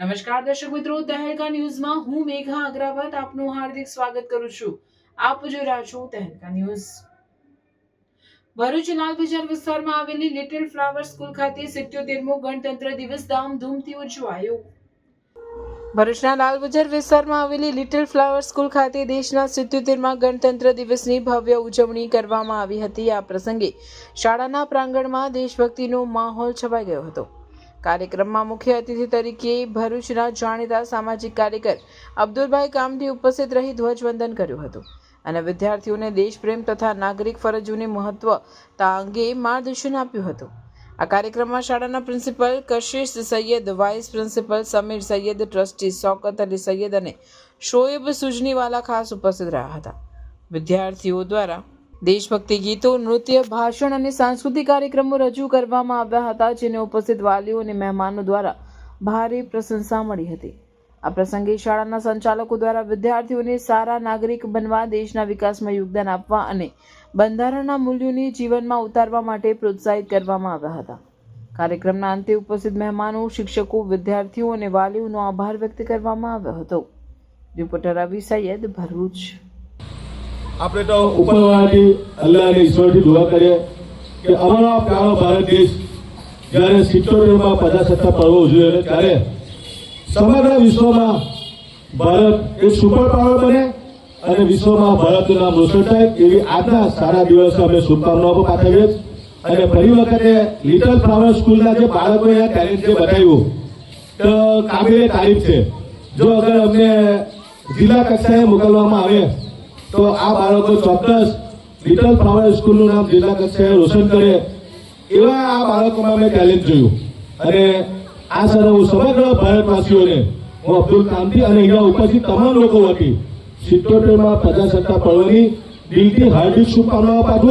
નમસ્કાર દર્શક મિત્રો, તહેલકા ન્યૂઝમાં હું મેઘા અગ્રવાલ આપનું હાર્દિક સ્વાગત કરું છું. આપ જોઈ રહ્યા છો તહેલકા ન્યૂઝ. ભરૂચ લાલ બજાર વિસ્તારમાં આવેલી લિટલ ફ્લાવર સ્કૂલ ખાતે સિત્યોતેરમો ગણતંત્ર દિવસ ધામધૂમથી ઉજવાયો. ભરૂચના લાલ બજાર વિસ્તારમાં આવેલી લિટલ ફ્લાવર સ્કૂલ ખાતે દેશના સિત્યોતેરમાં ગણતંત્ર દિવસની ભવ્ય ઉજવણી કરવામાં આવી હતી. આ પ્રસંગે શાળાના પ્રાંગણમાં દેશભક્તિનો માહોલ છવાઈ ગયો હતો. કાર્યક્રમમાં મુખ્ય અતિથિ તરીકે ભરૂચના જાણીતા સામાજિક કાર્યકર અબ્દુલભાઈ કામઠી ઉપસ્થિત રહી ધ્વજવંદન કર્યું હતું. અને વિદ્યાર્થીઓને દેશપ્રેમ તથા નાગરિક ફરજોની મહત્વતા અંગે માર્ગદર્શન આપ્યું હતું. આ કાર્યક્રમમાં શાળાના principal Kashish Saiyed, vice principal Samir Saiyed, trustee Shaukat Ali Saiyed અને શોએબ સુજનીવાલા ખાસ ઉપસ્થિત રહ્યા હતા. વિદ્યાર્થીઓ દ્વારા દેશભક્તિ ગીતો, નૃત્ય, ભાષણ અને સાંસ્કૃતિક કાર્યક્રમો રજૂ કરવામાં આવ્યા હતા, જેને ઉપસ્થિત વાલીઓ અને મહેમાનો દ્વારા ભારે પ્રશંસા મળી હતી. આ પ્રસંગે શાળાના સંચાલકો દ્વારા વિદ્યાર્થીઓને સારા નાગરિક બનવા, દેશના વિકાસમાં યોગદાન આપવા અને બંધારણના મૂલ્યોને જીવનમાં ઉતારવા માટે પ્રોત્સાહિત કરવામાં આવ્યા હતા. કાર્યક્રમના અંતે ઉપસ્થિત મહેમાનો, શિક્ષકો, વિદ્યાર્થીઓ અને વાલીઓનો આભાર વ્યક્ત કરવામાં આવ્યો હતો. રિપોર્ટર રવિ સૈયદ ભરૂચ. આપણે તો ઉપરવાળાથી અલ્લાહને ઈશ્વરથી દુઆ કરીએ કે અમારો પ્યારો ભારત દેશ જ્યારે સિત્તોતેરમાં પ્રજાસત્તા પર્વ ઉજવે ત્યારે સમગ્ર વિશ્વમાં ભારત એક સુપર પાવર બને અને વિશ્વમાં ભારતનું નામ રોશન થાય એવી આજના સારા દિવસે અમે શુભકામનાઓ પાઠવીએ અને ફરી વખતે લિટલ ફ્લાવર સ્કૂલના જે બાળકોએ ટેલેન્ટ જે બતાવ્યું, તો કાબિલે તારીફ છે. જો અગર અમને જિલ્લા કક્ષાએ મોકલવામાં આવે તો આ બાળકો ચોક્કસ લિટલ ફ્લાવર સ્કૂલનું નામ જિલ્લા કક્ષાએ રોશન કરે. એવા આ બાળકોમાં મેં ટેલેન્ટ જોયું. અને આ સર હું સમગ્ર ભારતવાસીઓને હું અબ્દુલ કામથી અને અહીંયા ઉપસ્થિત તમામ લોકો વતી સિત્તોતેરમાં પ્રજાસત્તા પર્વની દિલથી હાર્દિક શુભકામનાઓ પાઠવું